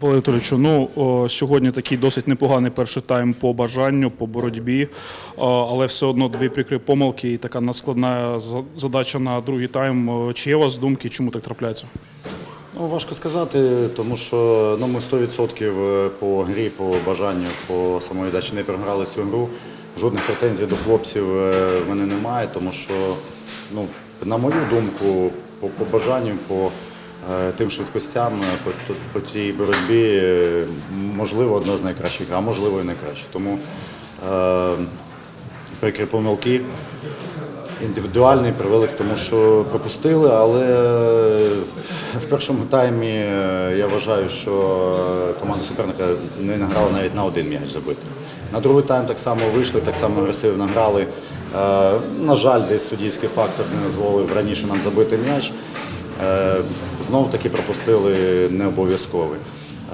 Валерій Анатолійовичу, ну сьогодні такий досить непоганий перший тайм по бажанню, по боротьбі, але все одно дві прикрі помилки і така надскладна за- задача на другий тайм. Чи є у вас думки, чому так трапляється? Ну, важко сказати, тому що ну, ми 100% по грі, по бажанню, по самовіддачі не програли цю гру. Жодних претензій до хлопців е, в мене немає, тому що, ну, на мою думку, по, по бажанню, по е, тим швидкостям, е, по, по, тій боротьбі, е, можливо, одна з найкращих, а можливо і найкраща. Тому е, прикрі помилки. Індивідуальний привели к тому, що пропустили, але в першому таймі е, я вважаю, що команда суперника не награла навіть на один м'яч забити. На другий тайм так само вийшли, так само агресивно грали. Е, На жаль, десь суддівський фактор не дозволив раніше нам забити м'яч. Знов таки пропустили не обов'язковий.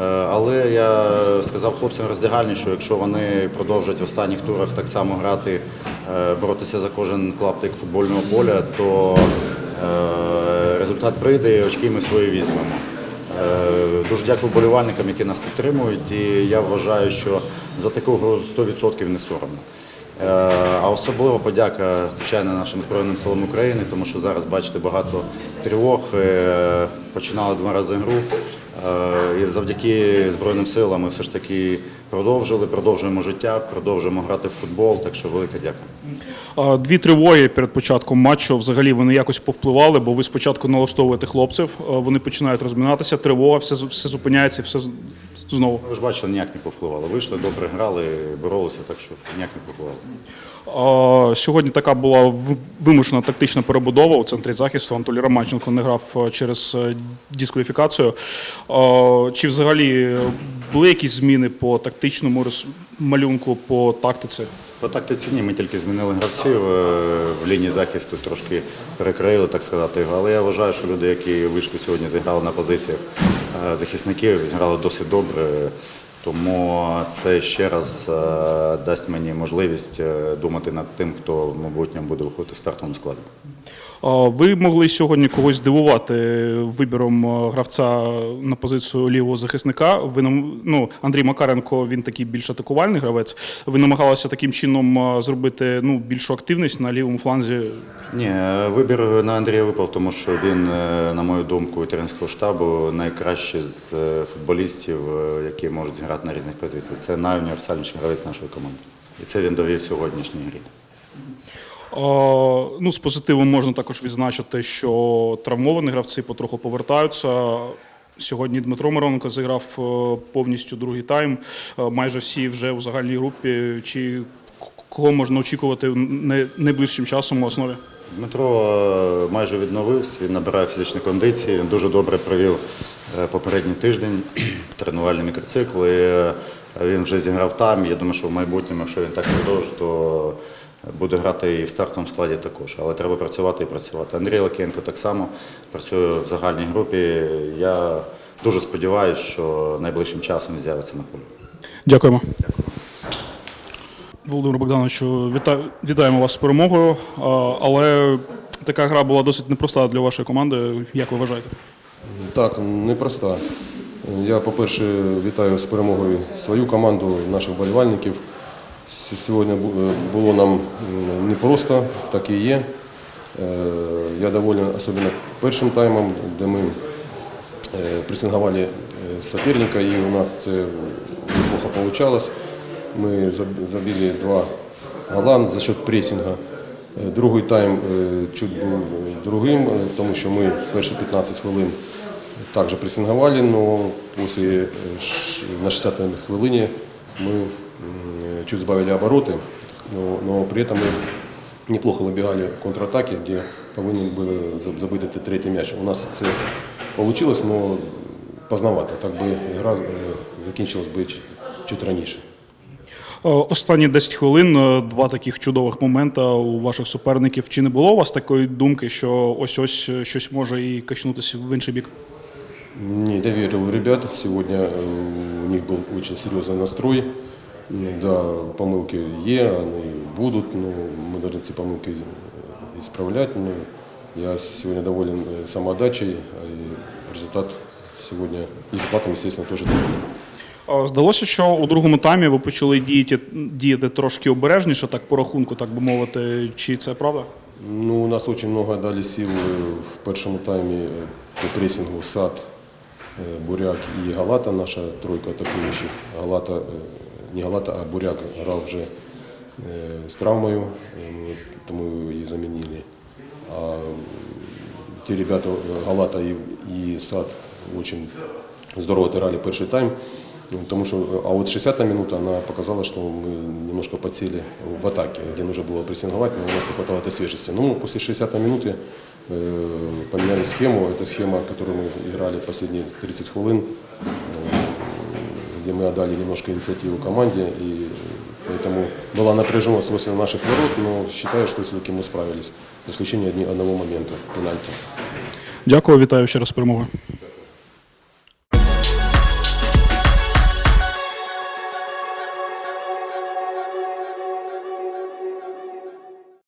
Е, Але я сказав хлопцям роздягальні, що якщо вони продовжать в останніх турах так само грати, е, боротися за кожен клаптик футбольного поля, то е, результат прийде і очки ми свої візьмемо. Е, Дуже дякую болівальникам, які нас підтримують, і я вважаю, що за таку гру 100% не соромно. Е, А особливо подяка, звичайно, нашим Збройним силам України, тому що зараз бачите багато тривог. Е, Починали два рази гру. Е, І завдяки Збройним силам ми все ж таки продовжили, продовжуємо життя, продовжуємо грати в футбол. Так що велике дякую. Дві тривоги перед початком матчу взагалі вони якось повпливали, бо ви спочатку налаштовуєте хлопців, вони починають розминатися, тривога, все, все зупиняється, все знову. Ви ж бачили, ніяк не повпливало. Вийшли, добре грали, боролися, так що ніяк не повпливало. Сьогодні така була вимушена тактична перебудова у центрі захисту. Анатолій Романченко не грав е, через е, дискваліфікацію. Чи взагалі були якісь зміни по тактичному малюнку, по тактиці? По тактиці ні, ми тільки змінили гравців е, в лінії захисту, трошки перекрили, так сказати. Але я вважаю, що люди, які вийшли сьогодні, зіграли на позиціях е, захисників, зіграли досить добре. Тому це ще раз е, дасть мені можливість думати над тим, хто в майбутньому буде виходити в стартовому складі. Ви могли сьогодні когось здивувати вибіром е, гравця на позицію лівого захисника. Ви ну, Андрій Макаренко, він такий більш атакувальний гравець. Ви намагалися таким чином е, зробити ну, більшу активність на лівому фланзі. Ні, е, вибір на Андрія випав, тому що він, е, на мою думку, тренерського штабу найкращий з е, футболістів, е, які можуть зіграти на різних позиціях. Це найуніверсальніший гравець нашої команди. І це він довів сьогоднішній грі. Ну, з позитивом можна також відзначити, що травмовані гравці потроху повертаються. Сьогодні Дмитро Мироненко зіграв е, повністю другий тайм. Е, Майже всі вже у загальній групі. Чи кого можна очікувати найближчим часом у основі? Дмитро е, майже відновився, він набирає фізичні кондиції, він дуже добре провів попередній тиждень, тренувальний мікроцикл. І е, він вже зіграв там. Я думаю, що в майбутньому, якщо він так продовжить, то буде грати і в стартовому складі також. Але треба працювати і працювати. Андрій Лакенко так само працює в загальній групі. Я дуже сподіваюся, що найближчим часом з'явиться на полі. Дякуємо. Володимир Богдановичу, віта- вітаємо вас з перемогою. Але така гра була досить непроста для вашої команди. Як ви вважаєте? Так, непроста. Я, по-перше, вітаю з перемогою свою команду, наших болівальників. Сьогодні було нам непросто, так і є. Е, Я доволен особливо першим таймом, де ми е, е, соперника, і у нас це неплохо получалось. Ми забили два гола за счет пресінга. Другий тайм чуть був другим, тому що ми перші 15 хвилин також пресинговали, але на 60-й хвилині ми чуть збавили обороти, но, но при этом мы неплохо выбегали в контратаке, где повинні були заб- забити т- третій м'яч. У нас це вийшло, але поздновато. Так би гра е, закінчилась би ч- чуть раніше. Е, Останні 10 хвилин, е, два таких чудових моменти у ваших суперників. Чи не було у вас такої думки, що ось ось щось може і качнутися в інший бік? Не доверил в ребят. Сегодня э, у них был очень серьезный настрой. М, Да, помылки е, они будут, но мы должны эти помылки исправлять. Но я сегодня доволен э, самоотдачей, а и результат сегодня результатом, естественно, тоже довольны. Е, Здалося, що у другому таймі ви почали діяти, діяти трошки обережніше, так по рахунку, так би мовити. Чи це правда? Ну, у нас очень много дали сил в першому таймі е, по прессингу САД, е, Буряк і Галата, наша тройка атакуючих. Галата, е, не Галата, а Буряк грав вже е, з травмою, е, ми тому її замінили. А ті ребята е, Галата і, і САД очень здорово отыграли перший тайм. Потому что, а вот 60-я минута, она показала, что мы немножко подсели в атаке, где нужно было прессинговать, но у нас не хватало этой свежести. Но мы после 60-й минуты э, поменяли схему. Это схема, которую мы играли последние 30 хвилин, э, где мы отдали немножко инициативу команде. И поэтому была напряженность возле наших ворот, но считаю, что все-таки мы справились. За исключением одни- одного момента, пенальти. Дякую, вітаю ще раз з перемогою.